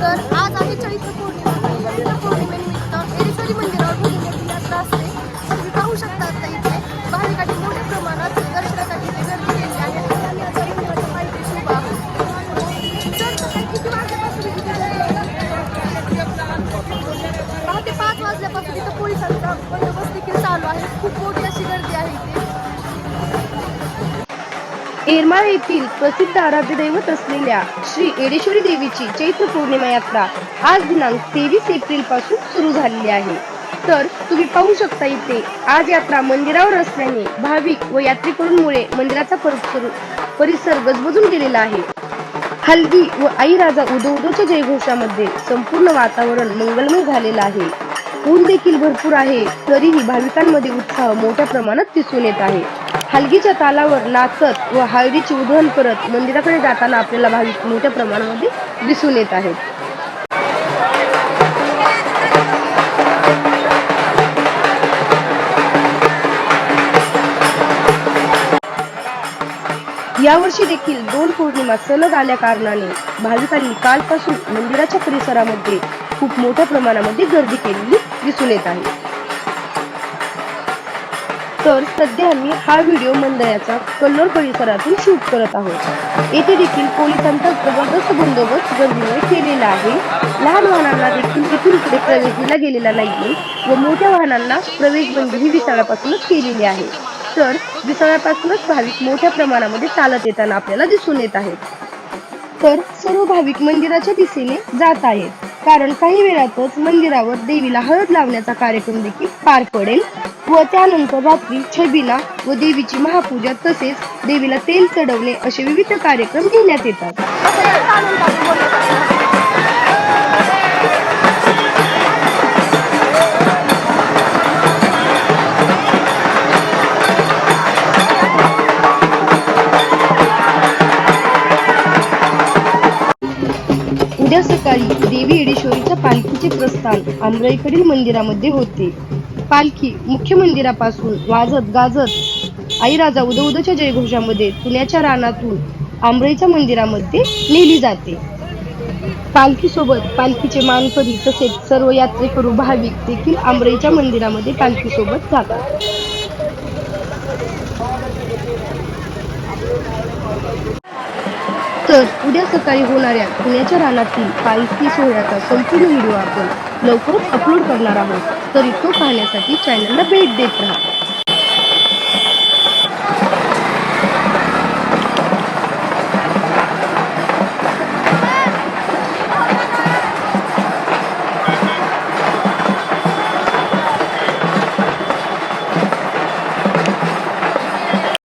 तर आज आहे चैत्र पौर्णिमा चैत्र पौर्णिमेनिमित्त एरेश्वरी मंदिरावर भोजनाची यात्रा असते. तुम्ही पाहू शकता आता इथे. भाविकांनी मोठ्या प्रमाणात दर्शनासाठी इथे गर्दी केली आहे. आणि आता मंदिराच्या पायथ्याशी उभा तर किती वाजल्यापासून पहाटे पाच वाजल्यापासून इथं पोलिसांचा बंदोबस्त देखील चालू आहे. खूप मोठी अशी गर्दी आहे इथे. येरमाळ येथील प्रसिद्ध आराध्य दैवत असलेल्या श्री एडेश्वरी देवीची चैत्र पौर्णिमा यात्रा आज दिनांक तेवीस एप्रिलपासून सुरू झालेली आहे. तर तुम्ही पाहू शकता इथे आज यात्रा मंदिरावर असल्याने भाविक व यात्रेकरूंमुळे मंदिराचा परिसर परिसर गजबजून गेलेला आहे. हल्दी व आई राजा उदो उदोच्या जयघोषामध्ये संपूर्ण वातावरण मंगलमय झालेलं आहे. ऊन देखील भरपूर आहे तरीही भाविकांमध्ये उत्साह मोठ्या प्रमाणात दिसून येत आहे. हलगीच्या तालावर नाचत व हळदीची उधळण करत मंदिराकडे जाताना आपल्याला भाविक मोठ्या प्रमाणामध्ये दिसून येत आहेत. यावर्षी देखील दोन पौर्णिमा सलग आल्या कारणाने भाविकांनी कालपासून मंदिराच्या परिसरामध्ये खूप मोठ्या प्रमाणामध्ये गर्दी केलेली दिसून येत आहे. तर सध्या आम्ही हा व्हिडिओ मंडळाचा कल्लोर परिसरातून शूट करत आहोत. येथे देखील पोलिसांचा जबरदस्त बंदोबस्त गर्दीमुळे केलेला आहे. लहान वाहनांना देखील इथून इकडे प्रवेश दिला गेलेला नाहीये व मोठ्या वाहनांना प्रवेश बंदी ही विसाव्यापासूनच केलेली आहे. तर विसाव्यापासूनच भाविक मोठ्या प्रमाणामध्ये चालत येताना आपल्याला दिसून येत आहेत. तर सर्व भाविक मंदिराच्या दिशेने जात आहेत. कारण काही वेळातच मंदिरावर देवीला हळद लावण्याचा कार्यक्रम देखील पार पडेल. व त्यानंतर रात्री छबिना व देवीची महापूजा तसेच देवीला तेल चढवणे असे विविध कार्यक्रम घेण्यात येतात. उद्या सकाळी देवी येडेश्वरीच्या पालखीचे प्रस्थान आंब्राईकडील मंदिरामध्ये होते. पालखी मुख्य मंदिरापासून वाजत गाजत आई राजा उदो जयघोषामध्ये पुण्याच्या रानातून आंब्राईच्या मंदिरामध्ये नेली जाते. पालखीसोबत पालखीचे मानकरी तसेच सर्व यात्रेकरू भाविक देखील आंब्राईच्या मंदिरामध्ये पालखीसोबत जातात. तर उद्या सकाळी होणाऱ्या पुण्याच्या रानातील पालखी सोहळ्याचा संपूर्ण व्हिडिओ आपण लवकरच अपलोड करणार आहोत. तरी तो पाहण्यासाठी चॅनलला भेट देत राहा.